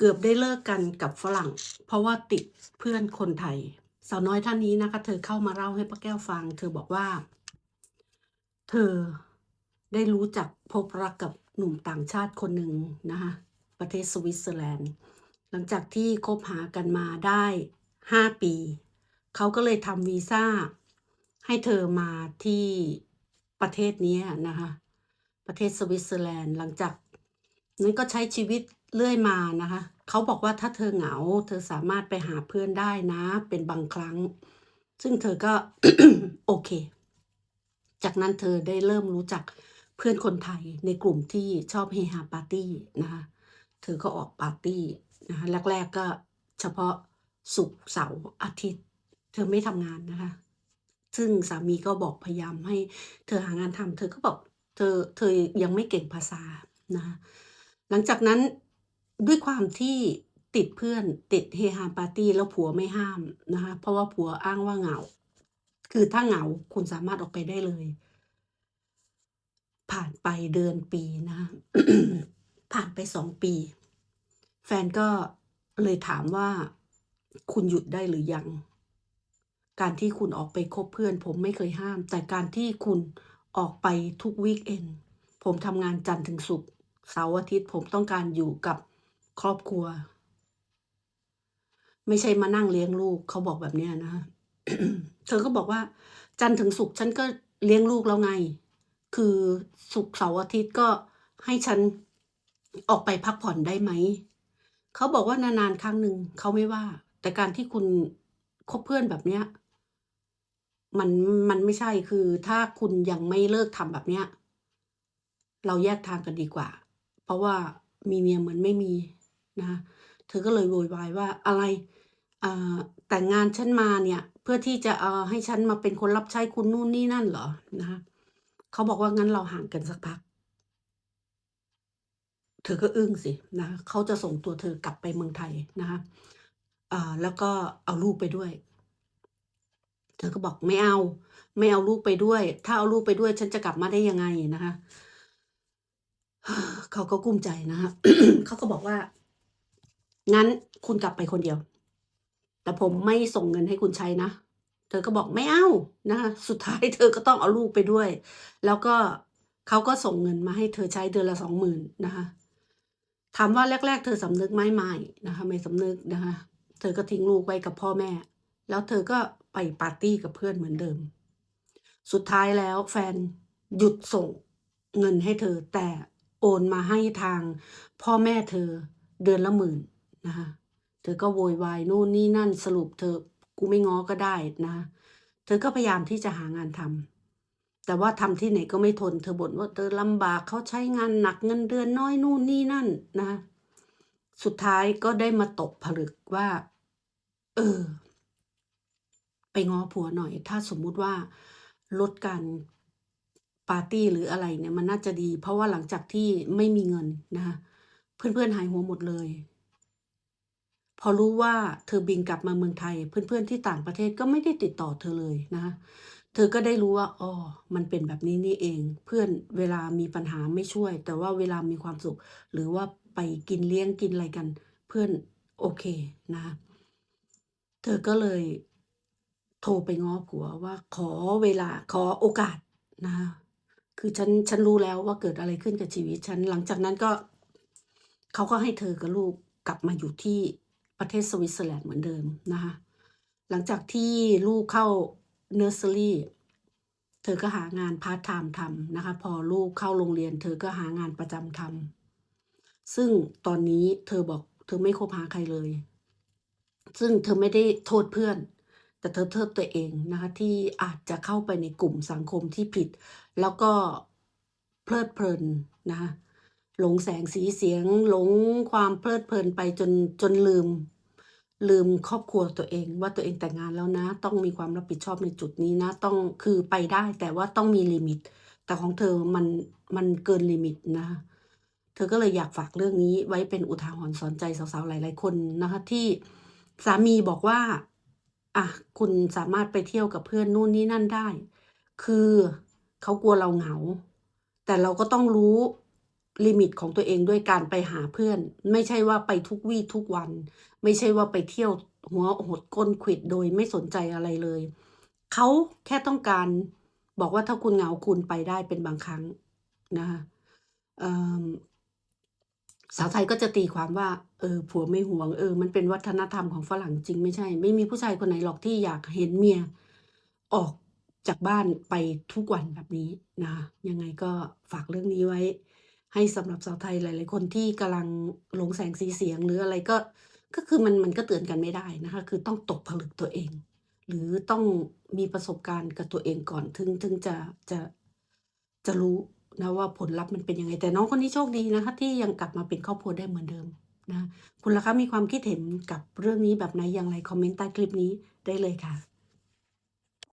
เกือบได้เลิกกันกับฝรั่ง เพราะว่าติดเพื่อนคนไทย สาวน้อยท่านนี้นะคะ เธอเข้ามาเล่าให้ป้าแก้วฟัง เธอบอกว่า เธอได้รู้จักพบรักกับหนุ่มต่างชาติคนหนึ่งนะคะประเทศสวิตเซอร์แลนด์ หลังจากที่คบหากันมาได้ห้าปี เขาก็เลยทำวีซ่า ให้เธอมาที่ประเทศนี้นะคะ ประเทศสวิตเซอร์แลนด์ หลังจากนั้นก็ใช้ชีวิต เรื่อยมานะคะเขาบอกว่าถ้าเธอเหงา เธอสามารถไปหาเพื่อนได้นะ เป็นบางครั้ง ซึ่งเธอก็โอเค จากนั้นเธอได้เริ่มรู้จักเพื่อนคนไทยในกลุ่มที่ชอบเฮฮาปาร์ตี้นะคะเธอก็ออกปาร์ตี้นะคะแรก ๆก็เฉพาะศุกร์เสาร์อาทิตย์ เธอไม่ทำงานนะคะ ซึ่งสามีก็บอกพยายามให้ เธอหางานทำเธอก็บอกเธอเธอยังไม่เก่งภาษานะคะหลังจากนั้น ด้วยความที่ติดเพื่อนติดเฮฮาปาร์ตี้แล้วผัวไม่ห้ามนะคะเพราะว่าผัวอ้างว่าเหงา คือถ้าเหงาคุณสามารถออกไปได้เลย ผ่านไปเดือนปีนะผ่านไปสองปี แฟนก็เลยถามว่าคุณหยุดได้หรือยัง การที่คุณออกไปคบเพื่อน ผมไม่เคยห้าม แต่การที่คุณออกไปทุกวีคเอนผมทำงานจันทร์ถึงศุกร์เสาร์อาทิตย์ผมต้องการอยู่กับ ครอบครัว ไม่ใช่มานั่งเลี้ยงลูก เขาบอกแบบเนี้ยนะเธอก็บอกว่า จันทร์ถึงศุกฉันก็เลี้ยงลูกแล้วไง คือศุกเสาร์อาทิตย์ก็ให้ฉันออกไปพักผ่อนได้ไหม เขาบอกว่านานๆครั้งหนึ่งเขาไม่ว่า แต่การที่คุณคบเพื่อนแบบเนี้ย มันมันไม่ใช่คือถ้าคุณยังไม่เลิกทำแบบเนี้ย เราแยกทางกันดีกว่า เพราะว่ามีเมียเหมือนไม่มี นะคะเธอก็เลยโวยวายว่าอะไรแต่งงานฉันมาเนี่ย เพื่อที่จะเอ่อให้ฉันมาเป็นคนรับใช้คุณนู่นนี่นั่นเหรอนะคะเขาบอกว่างั้นเราห่างกันสักพัก เธอก็อึ้งสินะเขาจะส่งตัวเธอกลับไปเมืองไทยนะคะแล้วก็เอาลูกไปด้วย เธอก็บอกไม่เอา ไม่เอาลูกไปด้วย ถ้าเอาลูกไปด้วย ฉันจะกลับมาได้ยังไงนะคะเขาก็กุ้มใจนะคะเขาก็บอกว่า งั้นคุณกลับไปคนเดียว แต่ผมไม่ส่งเงินให้คุณใช้นะ เธอก็บอกไม่เอานะคะสุดท้ายเธอก็ต้องเอาลูกไปด้วย แล้วก็เขาก็ส่งเงินมาให้เธอใช้เดือนละสองหมื่นนะคะถามว่าแรก ๆ เธอสำนึกไหมไม่นะคะ ไม่สำนึกนะคะ เธอก็ทิ้งลูกไว้กับพ่อแม่ แล้วเธอก็ไปปาร์ตี้กับเพื่อนเหมือนเดิม สุดท้ายแล้วแฟนหยุดส่งเงินให้เธอแต่โอนมาให้ทางพ่อแม่เธอเดือนละหมื่น นะคะเธอก็โวยวายนู่นนี่นั่นสรุปเธอกูไม่ง้อก็ได้นะ เธอก็พยายามที่จะหางานทำแต่ว่าทำที่ไหนก็ไม่ทน เธอบ่นว่าเธอลำบากเขาใช้งานหนักเงินเดือนน้อยนู่นนี่นั่นนะ สุดท้ายก็ได้มาตกผลึกว่า เออ ไปง้อผัวหน่อย ถ้าสมมุติว่าลดการปาร์ตี้หรืออะไรเนี่ยมันน่าจะดี เพราะว่าหลังจากที่ไม่มีเงินนะคะเพื่อนๆหายหัวหมดเลย พอรู้ว่าเธอบินกลับมาเมืองไทย เพื่อนๆที่ต่างประเทศก็ไม่ได้ติดต่อเธอเลยนะเธอก็ได้รู้ว่าอ๋อมันเป็นแบบนี้นี่เอง เพื่อนเวลามีปัญหาไม่ช่วย แต่ว่าเวลามีความสุข หรือว่าไปกินเลี้ยงกินอะไรกัน เพื่อนโอเคนะเธอก็เลยโทรไปง้อผัวว่าขอเวลาขอโอกาสนะคือฉันฉันรู้แล้วว่าเกิดอะไรขึ้นกับชีวิตฉันหลังจากนั้นก็เขาก็ให้เธอกับลูกกลับมาอยู่ที่ ประเทศสวิตเซอร์แลนด์เหมือนเดิมนะคะหลังจากที่ลูกเข้าเนอร์เซอรี่เธอก็หางานพาร์ทไทม์ทำนะคะ พอลูกเข้าโรงเรียน เธอก็หางานประจำทำซึ่งตอนนี้เธอบอกเธอไม่คบหาใครเลย ซึ่งเธอไม่ได้โทษเพื่อน แต่เธอโทษตัวเองนะคะที่อาจจะเข้าไปในกลุ่มสังคมที่ผิด แล้วก็เพลิดเพลินนะคะ หลงแสงสีเสียง หลงความเพลิดเพลินไปจนจนลืม ลืมครอบครัวตัวเอง ว่าตัวเองแต่งงานแล้วนะ ต้องมีความรับผิดชอบในจุดนี้นะ ต้องคือไปได้แต่ว่าต้องมีลิมิต แต่ของเธอมันมันเกินลิมิตนะเธอก็เลยอยากฝากเรื่องนี้ไว้เป็นอุทาหรณ์สอนใจสาวๆหลาย ๆ คนนะคะ ที่สามีบอกว่าอะคุณสามารถไปเที่ยวกับเพื่อนนู่นนี่นั่นได้ คือเขากลัวเราเหงา แต่เราก็ต้องรู้ ลิมิตของตัวเองด้วยการไปหาเพื่อน ไม่ใช่ว่าไปทุกวี่ทุกวัน ไม่ใช่ว่าไปเที่ยวหัวหดก้นขิดโดยไม่สนใจอะไรเลย เขาแค่ต้องการบอกว่าถ้าคุณเหงาคุณไปได้เป็นบางครั้งนะคะสาวไทยก็จะตีความว่า เออ ผัวไม่ห่วง เออ มันเป็นวัฒนธรรมของฝรั่งจริงไม่ใช่ ไม่มีผู้ชายคนไหนหรอกที่อยากเห็นเมีย ออกจากบ้านไปทุกวันแบบนี้นะคะยังไงก็ฝากเรื่องนี้ไว้ ให้สำหรับสาวไทยหลาย ๆ คนที่กำลังหลงแสงสีเสียงหรืออะไรก็ก็คือมันมันก็เตือนกันไม่ได้นะคะ คือต้องตกผลึกตัวเอง หรือต้องมีประสบการณ์กับตัวเองก่อนถึงถึงจะจะจะรู้นะว่าผลลัพธ์มันเป็นยังไง แต่น้องคนนี้โชคดีนะคะ ที่ยังกลับมาเป็นครอบครัวได้เหมือนเดิมนะคุณล่ะคะมีความคิดเห็นกับเรื่องนี้แบบไหนอย่างไรคอมเมนต์ใต้คลิปนี้ได้เลยค่ะ